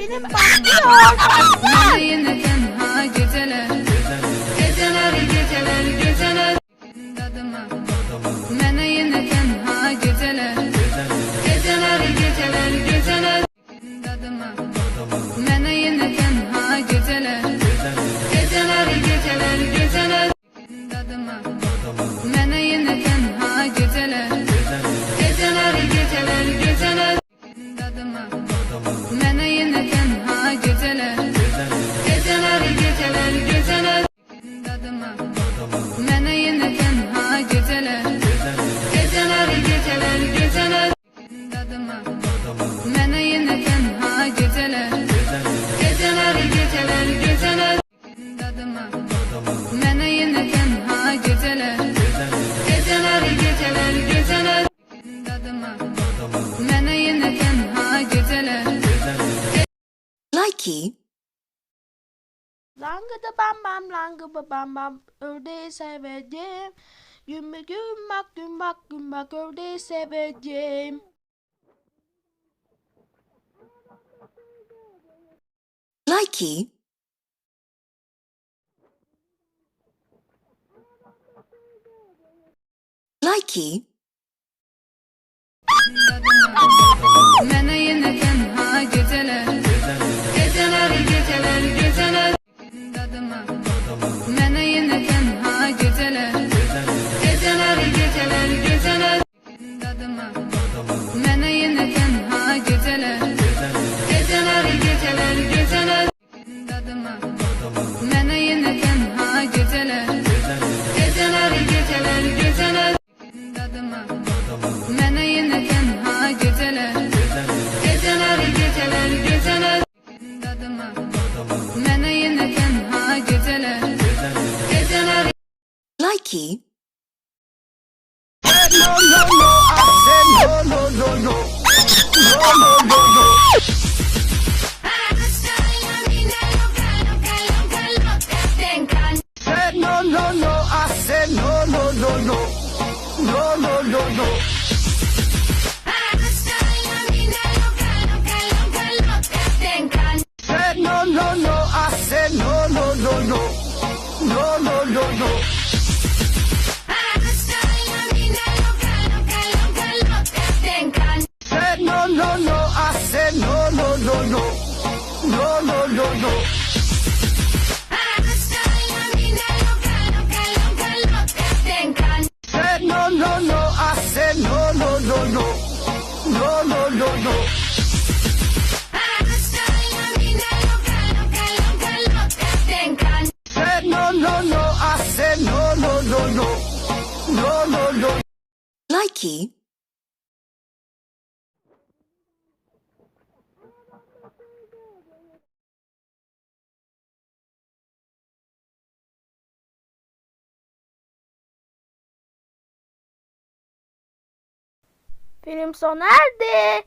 Benim başlıyor. Bana yine tenha geceler? Geceler geceler geceler. Dadıma Bana yine tenha geceler. Geceler geceler geceler. Dadıma Bana yine tenha geceler. Geceler geceler geceler. Dadıma Bana yine tenha geceler. Geceler geceler geceler Geceler geceler Dadıma Bana yine tenha geceler Likey. Langıda bam bam langıda bam bam ördeği seveceğim. Gün gün bak gün bak gün bak ördeği seveceğim. Likey. Tenha geceler Geceler geceler No, no, no, I said no, no, no, no. No, no, no. Said no, no, no, I said no, no, no, no. No, no, no, no. Likey. Film sona erdi.